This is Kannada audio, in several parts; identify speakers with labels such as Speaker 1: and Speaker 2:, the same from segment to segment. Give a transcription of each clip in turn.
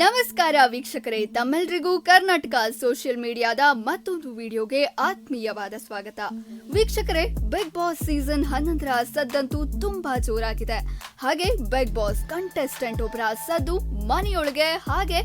Speaker 1: ನಮಸ್ಕಾರ ವೀಕ್ಷಕರೇ ತಮ್ಮೆಲ್ರಿಗೂ ಕರ್ನಾಟಕ ಸೋಷಿಯಲ್ ಮೀಡಿಯಾದ ಮತ್ತೊಂದು ವಿಡಿಯೋಗೆ ಆತ್ಮೀಯವಾದ ಸ್ವಾಗತ ವೀಕ್ಷಕರೇ ಬಿಗ್ ಬಾಸ್ ಸೀಸನ್ ಹನ್ನೊಂದರ ಸದ್ದಂತೂ ತುಂಬಾ ಜೋರಾಗಿದೆ ಹಾಗೆ ಬಿಗ್ ಬಾಸ್ ಕಂಟೆಸ್ಟೆಂಟ್ ಒಬ್ಬರ ಸದ್ದು ಮನೆಯೊಳಗೆ ಹಾಗೆ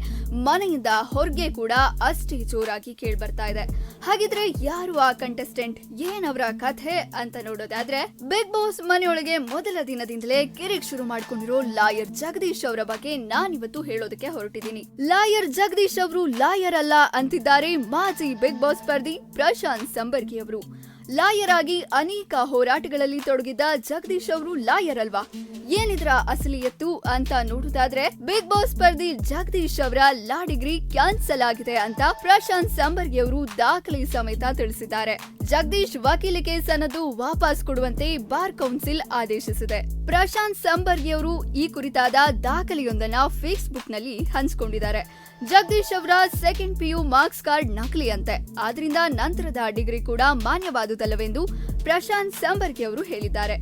Speaker 1: ಮನೆಯಿಂದ ಹೊರಗೆ ಕೂಡ ಅಷ್ಟೇ ಜೋರಾಗಿ ಕೇಳಿ ಬರ್ತಾ ಇದೆ ಹಾಗಿದ್ರೆ ಯಾರು ಆ ಕಂಟೆಸ್ಟೆಂಟ್ ಏನವರ ಕಥೆ ಅಂತ ನೋಡೋದಾದ್ರೆ ಬಿಗ್ ಬಾಸ್ ಮನೆಯೊಳಗೆ ಮೊದಲ ದಿನದಿಂದಲೇ ಕಿರಿಕ್ ಶುರು ಮಾಡ್ಕೊಂಡಿರೋ ಲಾಯರ್ ಜಗದೀಶ್ ಅವರ ಬಗ್ಗೆ ನಾನಿವತ್ತು ಹೇಳೋದಕ್ಕೆ ಹೊರಟಿದ್ದೀನಿ ಲಾಯರ್ ಜಗದೀಶ್ ಅವರು ಲಾಯರ್ ಅಲ್ಲ ಅಂತಿದ್ದಾರೆ ಮಾಜಿ ಬಿಗ್ ಬಾಸ್ ಸ್ಪರ್ಧಿ ಪ್ರಶಾಂತ್ ಸಂಬರ್ಗಿ ಅವರು ಲಾಯರ್ ಆಗಿ ಅನೇಕ ಹೋರಾಟಗಳಲ್ಲಿ ತೊಡಗಿದ್ದ ಜಗದೀಶ್ ಅವರು ಲಾಯರ್ ಅಲ್ವಾ ಏನಿದ್ರ ಅಸಲಿ ಎತ್ತು ಅಂತ ನೋಡುದಾದ್ರೆ ಬಿಗ್ ಬಾಸ್ ಸ್ಪರ್ಧಿ ಜಗದೀಶ್ ಅವರ ಲಾ ಡಿಗ್ರಿ ಕ್ಯಾನ್ಸಲ್ ಆಗಿದೆ ಅಂತ ಪ್ರಶಾಂತ್ ಸಂಬರ್ಗಿ ಅವರು ದಾಖಲೆ ಸಮೇತ ತಿಳಿಸಿದ್ದಾರೆ ಜಗದೀಶ್ ಕೇಸ್ ಸನ್ನದು ವಾಪಸ್ ಕೊಡುವಂತೆ ಬಾರ್ ಕೌನ್ಸಿಲ್ ಆದೇಶಿಸಿದೆ ಪ್ರಶಾಂತ್ ಸಂಬರ್ಗಿ ಅವರು ಈ ಕುರಿತಾದ ದಾಖಲೆಯೊಂದನ್ನ ಫೇಸ್ಬುಕ್ ನಲ್ಲಿ ಹಂಚಿಕೊಂಡಿದ್ದಾರೆ ಜಗದೀಶ್ ಅವರ ಸೆಕೆಂಡ್ ಪಿಯು ಮಾರ್ಕ್ಸ್ ಕಾರ್ಡ್ ನಕಲಿ ಅಂತೆ ಆದ್ರಿಂದ ನಂತರದ ಡಿಗ್ರಿ ಕೂಡ ಮಾನ್ಯವಾದ ಇರುವುದಲ್ಲವೆಂದು ಪ್ರಶಾಂತ್ ಸಂಬರ್ಗಿ ಅವರು ಹೇಳಿದ್ದಾರೆ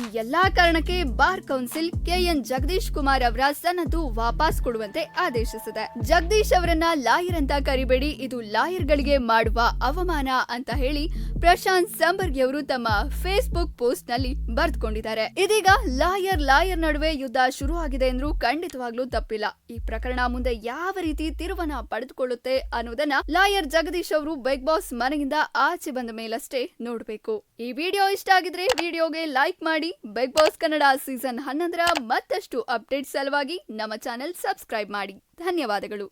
Speaker 1: ಈ ಎಲ್ಲಾ ಕಾರಣಕ್ಕೆ bar council KN Jagadish Kumar ಅವರ ಸನದು ವಾಪಸ್ ಕೊಡುವಂತೆ ಆದೇಶಿಸಿದೆ ಜಗದೀಶ್ ಅವರನ್ನ ಲಾಯರ್ ಅಂತ ಕರಿಬೇಡಿ ಇದು ಲಾಯರ್ ಗಳಿಗೆ ಮಾಡುವ ಅವಮಾನ ಅಂತ ಹೇಳಿ ಪ್ರಶಾಂತ್ ಸಂಬರ್ಗಿ ಅವರು ತಮ್ಮ ಫೇಸ್ಬುಕ್ ಪೋಸ್ಟ್ ನಲ್ಲಿ ಬರೆದುಕೊಂಡಿದ್ದಾರೆ ಇದೀಗ ಲಾಯರ್ ಲಾಯರ್ ನಡುವೆ ಯುದ್ಧ ಶುರು ಆಗಿದೆ ಎಂದ್ರು ಖಂಡಿತವಾಗ್ಲೂ ತಪ್ಪಿಲ್ಲ ಈ ಪ್ರಕರಣ ಮುಂದೆ ಯಾವ ರೀತಿ ತಿರುವನ ಪಡೆದುಕೊಳ್ಳುತ್ತೆ ಅನ್ನೋದನ್ನ ಲಾಯರ್ ಜಗದೀಶ್ ಅವರು ಬಿಗ್ ಬಾಸ್ ಮನೆಯಿಂದ ಆಚೆ ಬಂದ ಮೇಲಷ್ಟೇ ನೋಡಬೇಕು ಈ ವಿಡಿಯೋ ಇಷ್ಟ ಆಗಿದ್ರೆ ವಿಡಿಯೋಗೆ ಲೈಕ್ ಮಾಡಿ ಮಾಡಿ ಬಿಗ್ ಬಾಸ್ ಕನ್ನಡ ಸೀಸನ್ ಹನ್ನೊಂದರ ಮತ್ತಷ್ಟು ಅಪ್ಡೇಟ್ಸ್ ಸಲುವಾಗಿ ನಮ್ಮ ಚಾನೆಲ್ ಸಬ್ಸ್ಕ್ರೈಬ್ ಮಾಡಿ ಧನ್ಯವಾದಗಳು